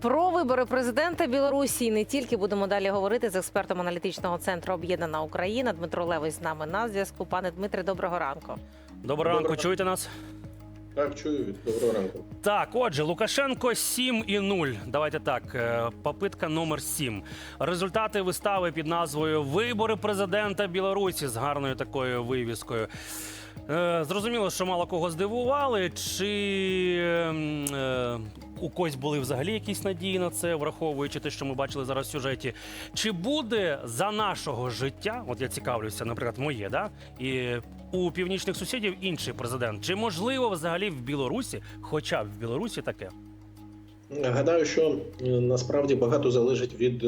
Про вибори президента Білорусі і не тільки будемо далі говорити з експертом аналітичного центру Об'єднана Україна. Дмитро Левий з нами на зв'язку. Пане Дмитре, доброго ранку. Доброго ранку, чуєте нас? Так, чую. Доброго ранку. Так, отже, Лукашенко 7 і 0. Давайте так. е, Попитка номер 7. Результати вистави під назвою Вибори президента Білорусі з гарною такою вивіскою. Е, Зрозуміло, що мало кого здивували. Чи ем, е, у когось були взагалі якісь надії на це, враховуючи те, що ми бачили зараз в сюжеті? Чи буде за нашого життя, от я цікавлюся, наприклад, моє, да? І у північних сусідів інший президент? Чи можливо взагалі в Білорусі, хоча б в Білорусі таке? Гадаю, що е, насправді багато залежить від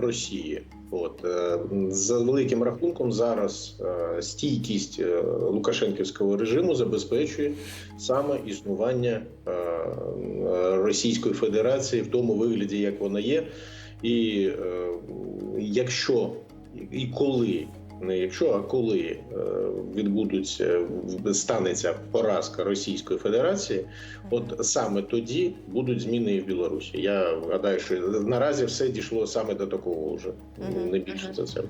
Росії. От е, за великим рахунком зараз е, стійкість е, Лукашенківського режиму забезпечує саме існування Російської Федерації в тому вигляді, як вона є. І якщо і коли, не якщо, а коли е, відбудуться станеться поразка Російської Федерації, от саме тоді будуть зміни і в Білорусі. Я гадаю, що наразі все дійшло саме до такого вже не більше за це.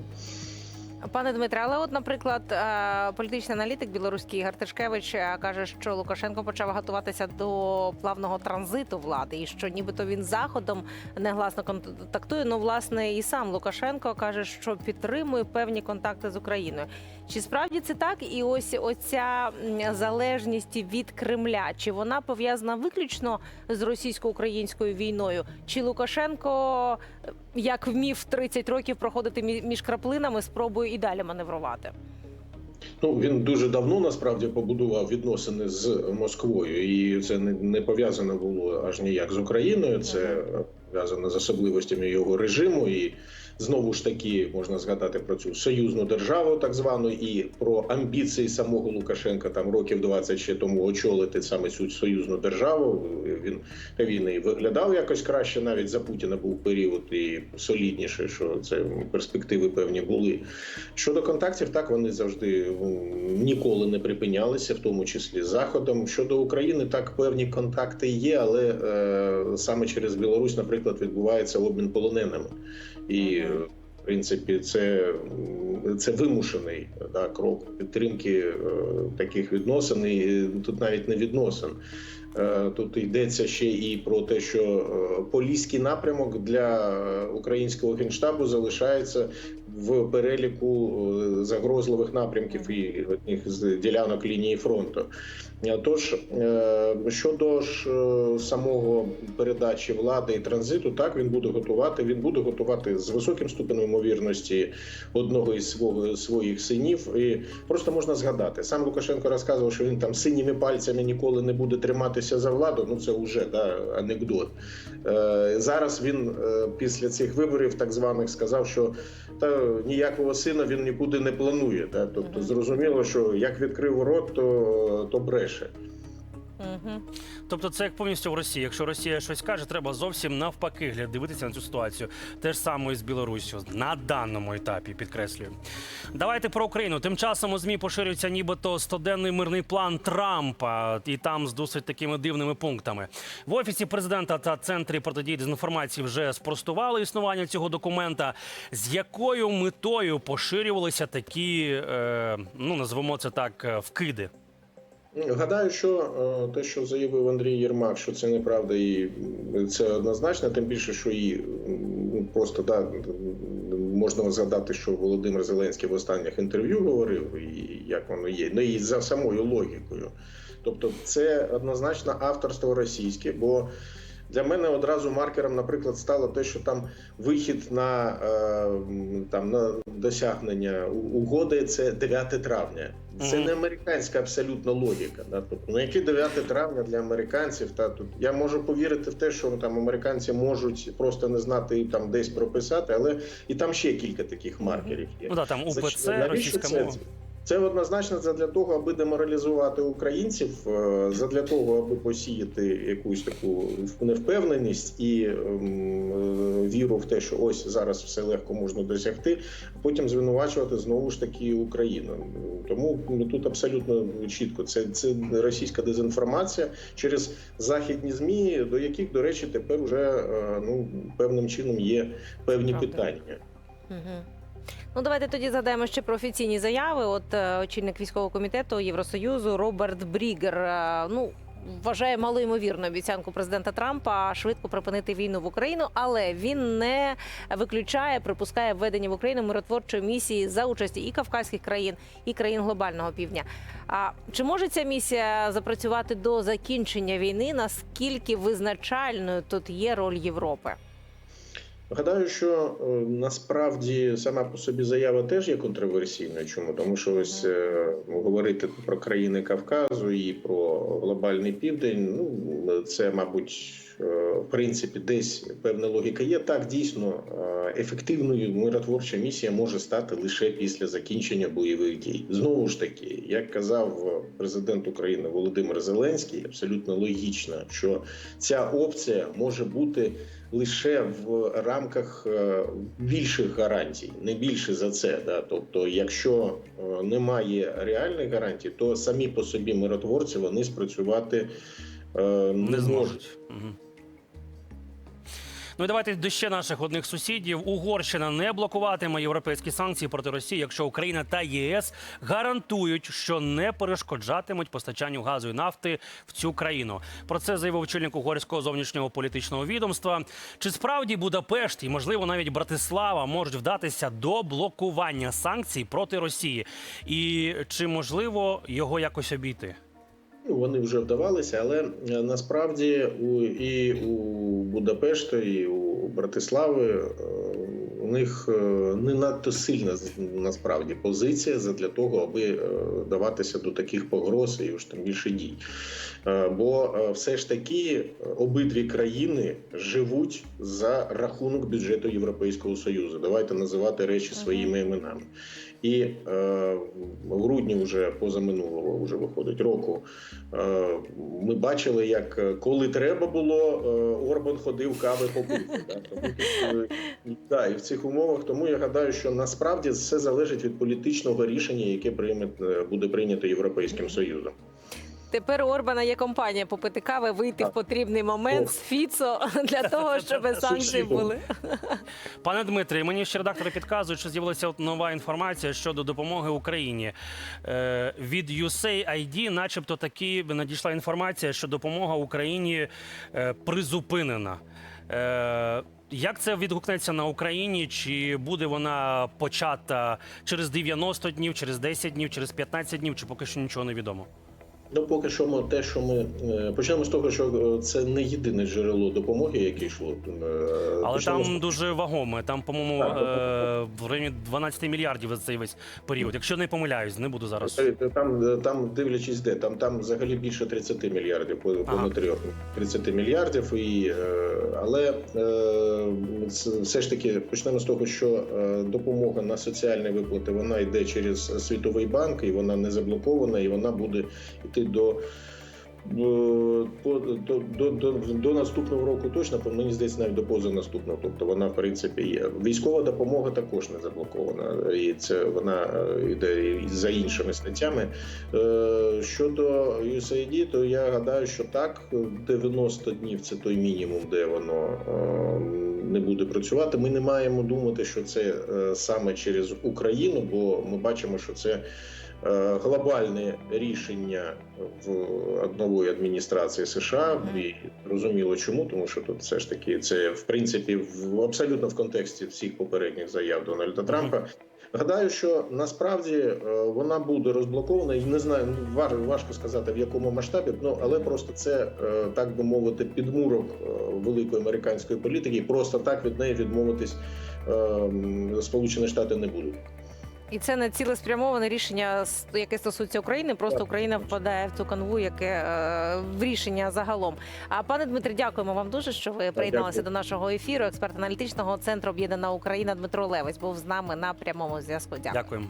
Пане Дмитре, але от, наприклад, е, політичний аналітик білоруський Ігор Тишкевич е, каже, що Лукашенко почав готуватися до плавного транзиту влади, і що нібито він заходом негласно контактує. Ну, власне, і сам Лукашенко каже, що підтримує певні контакти з Україною. Чи справді це так? І ось оця залежність від Кремля, чи вона пов'язана виключно з російсько-українською війною? Чи Лукашенко, е, як вмів 30 років проходити між краплинами, спробує і далі маневрувати? Ну він дуже давно насправді побудував відносини з Москвою, і це не, не пов'язано було аж ніяк з Україною. Це пов'язано з особливостями його режиму. І знову ж таки можна згадати про цю союзну державу, так звану, і про амбіції самого Лукашенка там років 20 ще тому очолити саме цю союзну державу. Він він і виглядав якось краще. Навіть за Путіна був період і солідніше, що це перспективи певні були. Щодо контактів, так вони завжди ніколи не припинялися, в тому числі з Заходом. Щодо України, так певні контакти є, але е, саме через Білорусь, наприклад, відбувається обмін полоненими. І. в принципі, це, це вимушений да, крок підтримки е, таких відносин. І тут навіть не відносин. Е, Тут йдеться ще і про те, що е, поліський напрямок для українського генштабу залишається в переліку е, загрозливих напрямків і одних з ділянок лінії фронту. Тож е, щодо ж е, самого передачі влади і транзиту, так він буде готувати. Він буде готувати з високим ступенем ймовірності одного із свого своїх синів. І просто можна згадати. Сам Лукашенко розказував, що він там синіми пальцями ніколи не буде триматися за владу. Ну це вже да, анекдот. Зараз він після цих виборів, так званих, сказав, що та ніякого сина він нікуди не планує. Та тобто зрозуміло, що як відкрив рот, то, то бреше. Тобто, це як повністю в Росії. Якщо Росія щось каже, треба зовсім навпаки гля- дивитися на цю ситуацію. Те ж саме і з Білоруссю на даному етапі підкреслюю. Давайте про Україну. Тим часом у змі поширюється нібито 100-денний мирний план Трампа, і там з досить такими дивними пунктами. В офісі президента та центрі протидії дезінформації вже спростували існування цього документа. З якою метою поширювалися такі, е, ну назвемо це так, е, вкиди? Гадаю, що е, те, що заявив Андрій Єрмак, що це неправда, і це однозначно, тим більше, що і м, просто да, можна згадати, що Володимир Зеленський в останніх інтерв'ю говорив, і як воно є, ну і за самою логікою. Тобто, це однозначно авторство російське, бо для мене одразу маркером, наприклад, стало те, що там вихід на, е, там, на досягнення угоди це 9 травня. Це не американська абсолютно логіка. Да? Тобто, ну яке 9 травня для американців? Та тут я можу повірити в те, що там американці можуть просто не знати і там десь прописати, але і там ще кілька таких маркерів є. Ну да, там УПЦ, російська мова. Це однозначно задля того, аби деморалізувати українців, е, задля того, аби посіяти якусь таку невпевненість і ем, е, віру в те, що ось зараз все легко можна досягти, а потім звинувачувати знову ж таки Україну. Тому ну, тут абсолютно чітко. Це, це російська дезінформація через західні змі, до яких, до речі, тепер вже е, ну певним чином є певні Правда. питання. Угу. Ну, давайте тоді згадаємо ще про офіційні заяви. От е, очільник військового комітету Євросоюзу Роберт Брігер. е, ну. Вважає малоймовірну обіцянку президента Трампа швидко припинити війну в Україну, але він не виключає, припускає введення в Україну миротворчої місії за участі і кавказьких країн, і країн глобального півдня. А чи може ця місія запрацювати до закінчення війни? Наскільки визначальною тут є роль Європи? Гадаю, що е, насправді сама по собі заява теж є контроверсійною. Чому? Тому що ось е, говорити про країни Кавказу і про глобальний південь, ну це, мабуть, е, в принципі, десь певна логіка є. Так, дійсно, е, ефективною миротворча місія може стати лише після закінчення бойових дій. Знову ж таки, як казав президент України Володимир Зеленський, абсолютно логічно, що ця опція може бути лише в рамках е, більших гарантій, не більше за це. Да? Тобто, якщо е, немає реальних гарантій, то самі по собі миротворці вони спрацювати е, не, не зможуть. Ну і давайте до ще наших одних сусідів. Угорщина не блокуватиме європейські санкції проти Росії, якщо Україна та ЄС гарантують, що не перешкоджатимуть постачанню газу і нафти в цю країну. Про це заявив очільник угорського зовнішнього політичного відомства. Чи справді Будапешт і можливо навіть Братислава можуть вдатися до блокування санкцій проти Росії? І чи можливо його якось обійти? Ну, вони вже вдавалися, але е, насправді у і у Будапешта, і у Братислави е, у них е, не надто сильна насправді позиція для того, аби даватися до таких погроз і ж тим більше дій. Бо все ж таки обидві країни живуть за рахунок бюджету Європейського союзу. Давайте називати речі своїми іменами. І е, в грудні, вже позаминулого вже виходить року. Е, ми бачили, як е, коли треба було, е, Орбан ходив кави попити. Да? Тому, тут, е, і в цих умовах тому я гадаю, що насправді все залежить від політичного рішення, яке прийме е, буде прийнято Європейським Союзом. Тепер у Орбана є компанія попити кави, вийти в потрібний момент О. з Фіцо для того, щоб санкції були. Пане Дмитрий, мені ще редактори підказують, що з'явилася нова інформація щодо допомоги Україні. Е, від USAID начебто таки надійшла інформація, що допомога Україні е, призупинена. Е, як це відгукнеться на Україні? Чи буде вона почата через 90 днів, через 10 днів, через 15 днів, чи поки що нічого не відомо? Ну, поки що ми те, що ми е, почнемо з того, що е, це не єдине джерело допомоги, яке йшло. Е, Але почнемо з там дуже вагоме. Там, по-моєму, е, в районі 12 мільярдів за цей весь період. Якщо не помиляюсь, не буду зараз. Там, там дивлячись, де там, там взагалі більше 30 мільярдів, по- Ага. понад 30 мільярдів. І, але все ж таки почнемо з того, що допомога на соціальні виплати вона йде через Світовий банк, і вона не заблокована, і вона буде йти до. е, До, до, до, до наступного року точно, мені здається, навіть до позанаступного. Тобто вона, в принципі, є. Військова допомога також не заблокована. І це вона е, йде за іншими статтями. Е, Щодо USAID, то я гадаю, що так, 90 днів це той мінімум, де воно не буде працювати. Ми не маємо думати, що це саме через Україну, бо ми бачимо, що це. Е, Глобальне рішення в нової адміністрації США і зрозуміло чому, тому що тут все ж таки це в принципі в абсолютно в контексті всіх попередніх заяв Дональда Трампа. Гадаю, що насправді е, вона буде розблокована, і не знаю, ну, важко сказати в якому масштабі. Ну але просто це е, так би мовити, підмурок великої американської політики. І просто так від неї відмовитись е, Сполучені Штати не будуть. І це не цілеспрямоване рішення, яке стосується України. Просто Україна впадає в цю канву, яке е, в рішення загалом. А пане Дмитре, дякуємо вам дуже, що ви приєдналися до нашого ефіру. Експерт аналітичного центру Об'єднана Україна Дмитро Левець був з нами на прямому зв'язку. Дякую. Дякуємо.